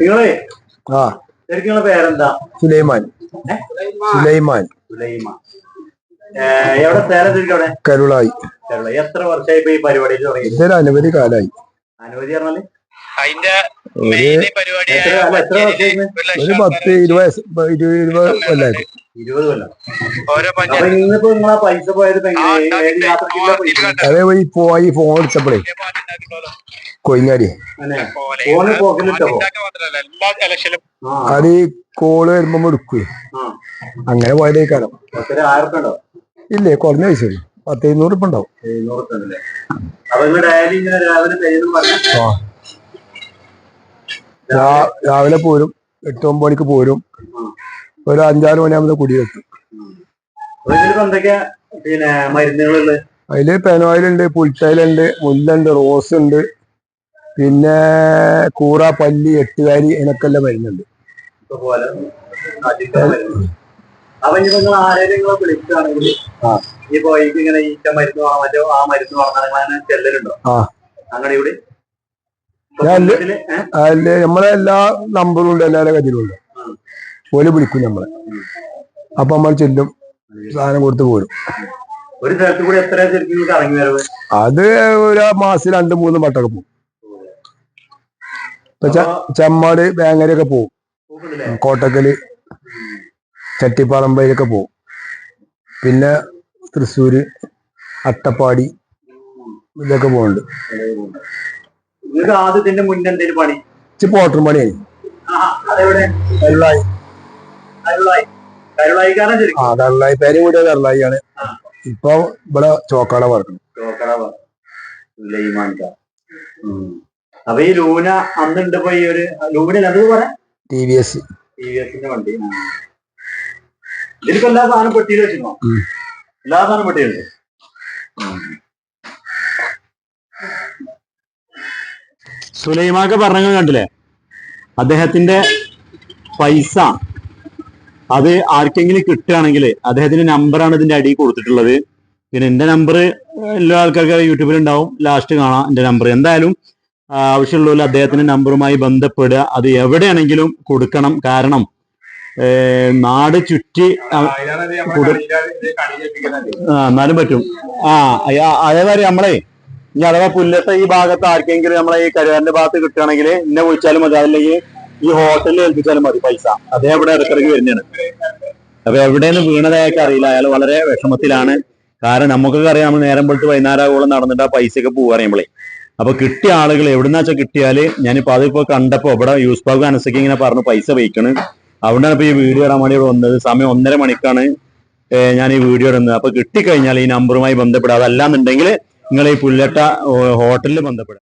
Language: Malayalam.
നിങ്ങളെ? ആ. ശരിക്കും നിങ്ങളെ പേരെന്താ? സുലൈമാൻ. സുലൈമാൻ. സുലൈമാൻ. എവിടെ? സ്ഥലം ശരിക്കും അവിടെ കരുളായി. എത്ര വർഷമായി ഇപ്പൊ ഈ പരിപാടിയിൽ തുടങ്ങി? ഇതൊരു അനവധി കാലായി അനവധി പറഞ്ഞാൽ? അതിന്റെ ഒരു പത്ത് ഇരുപത് ഇരുപത് ഇരുപത് കൊല്ലം. പൈസ പോയി ഫോൺ എടുത്തപ്പോഴേ കൊയിഞ്ഞാടി. അത് ഈ കോൾ വരുമ്പോ എടുക്കുവേ. ആ. അങ്ങനെ പോയതേക്കാരം. ഇല്ലേ കുറഞ്ഞ പൈസ ഉള്ളൂ. പത്ത് എഴുന്നൂറ് ഇപ്പൊ ഉണ്ടാവും രാവിലെ കഴിയുന്നു പറഞ്ഞു? രാവിലെ പോരും. എട്ട് ഒമ്പത് മണിക്ക് പോരും. ഒരു അഞ്ചാറ് മണിയാകുമ്പോൾ കുടിയെത്തും പിന്നെ മരുന്നുകൾ അതിൽ പെനോയിലുണ്ട് പുൽത്തൈലുണ്ട് മുല്ലുണ്ട് റോസ് ഉണ്ട് പിന്നെ കൂറ പല്ലി എട്ടുകാരി അതിനൊക്കെല്ലാം വരുന്നുണ്ട്. അപ്പൊ ഇനി നിങ്ങൾ ആരെങ്കിലും നിങ്ങളെ വിളിക്കുകയാണെങ്കിൽ ഈ പോയിക്ക് ഇങ്ങനെ ഈറ്റ മരുന്ന് വാങ്ങാൻ മറ്റോ ആ മരുന്ന് വാങ്ങാൻ നിങ്ങൾ അങ്ങനെ ചെല്ലലുണ്ടോ? അങ്ങനെ ഇവിടെ? നമ്മളെ എല്ലാ നമ്പറും ഉണ്ട് എല്ലാവരുടെ കയ്യിലുണ്ട്. ഓൽ വിളിക്കും നമ്മളെ. അപ്പൊ നമ്മൾ ചെല്ലും. സാധനം കൊടുത്ത് പോരും. ഒരു സ്ഥലത്ത് കൂടി എത്ര ശരിക്കും നിങ്ങൾക്ക് ഇറങ്ങി വരവ്? അത് ഒരു മാസം രണ്ട് മൂന്ന് മട്ടൊക്കെ പോകും ചെമ്മാട് ബാങ്ങരയൊക്കെ പോകും പോക്കുണ്ടല്ലേ? കോട്ടക്കൽ ചട്ടിപ്പാറമ്പയിലൊക്കെ പോകും പിന്നെ തൃശ്ശൂര് അട്ടപ്പാടി ഇതൊക്കെ പോകുന്നുണ്ട് ആദ്യത്തിന്റെ മുന്നേ പണി? പോട്ടർ പണിയായി. ആ, കരുളായി. പേര് കൂടിയ കരുളായിയാണ്. ഇപ്പൊ ഇവിടെ ചോക്കാട പറക്കണം ചോക്കടവ. അപ്പൊ ഈ ലൂന അന്നുണ്ട് ഈ ഒരു ലൂന അത് പറയാം T V S T V എസിന്റെ വണ്ടി. ഇതിലിപ്പോ എല്ലാ സാധനം പെട്ടിയിൽ വെച്ചിരുന്നോ? എല്ലാ സാധനം പെട്ടിയുണ്ട് സുലൈമാക്ക പറഞ്ഞ കണ്ടില്ലേ? അദ്ദേഹത്തിന്റെ പൈസ അത് ആർക്കെങ്കിലും കിട്ടുകയാണെങ്കിൽ അദ്ദേഹത്തിന്റെ നമ്പറാണ് ഇതിന്റെ അടിയിൽ കൊടുത്തിട്ടുള്ളത്. പിന്നെ എന്റെ നമ്പർ എല്ലാ ആൾക്കാർക്കും യൂട്യൂബിൽ ഉണ്ടാവും. ലാസ്റ്റ് കാണാം എന്റെ നമ്പർ എന്തായാലും ആവശ്യമുള്ളവർ അദ്ദേഹത്തിന്റെ നമ്പറുമായി ബന്ധപ്പെടുക. അത് എവിടെയാണെങ്കിലും കൊടുക്കണം. കാരണം നാട് ചുറ്റി എന്നാലും പറ്റും. ആ അതേ അതേമാതിരി നമ്മളെ ഇനി അഥവാ പുല്ലത്തെ ഈ ഭാഗത്ത് ആർക്കെങ്കിലും നമ്മളെ ഈ കരുവാറിന്റെ ഭാഗത്ത് കിട്ടുകയാണെങ്കിൽ എന്നെ വിളിച്ചാലും മതി. അതല്ലെങ്കിൽ ഈ ഹോട്ടലിൽ ഏൽപ്പിച്ചാലും മതി പൈസ. അതേ ഇവിടെ ഇടക്കിടയ്ക്ക് വരുന്നതാണ്. അപ്പൊ എവിടെയെന്ന് വീണതായൊക്കെ അറിയില്ല. അയാൾ വളരെ വിഷമത്തിലാണ്. കാരണം നമുക്കൊക്കെ അറിയാം നമ്മൾ നേരം പോലത്തെ വൈകുന്നേരമോളം നടന്നിട്ട് ആ പൈസയൊക്കെ പോവുക അറിയുമ്പോളേ അപ്പൊ കിട്ടിയ ആളുകൾ എവിടുന്ന വെച്ചാൽ കിട്ടിയാൽ ഞാനിപ്പോ അതിപ്പോ കണ്ടപ്പോ ഇവിടെ യൂസ് ബാബു അനസക്ക് ഇങ്ങനെ പറഞ്ഞു പൈസ വയ്ക്കണ്. അവിടെയാണ് ഇപ്പൊ ഈ വീഡിയോ ഇടാൻ വേണ്ടി ഇവിടെ വന്നത്. സമയം ഒന്നര മണിക്കാണ് ഞാൻ ഈ വീഡിയോ ഇടുന്നത്. അപ്പൊ കിട്ടിക്കഴിഞ്ഞാൽ ഈ നമ്പറുമായി ബന്ധപ്പെടുക അതല്ലാന്നുണ്ടെങ്കിൽ നിങ്ങൾ ഈ പുല്ലട്ട ഹോട്ടലിൽ ബന്ധപ്പെടുക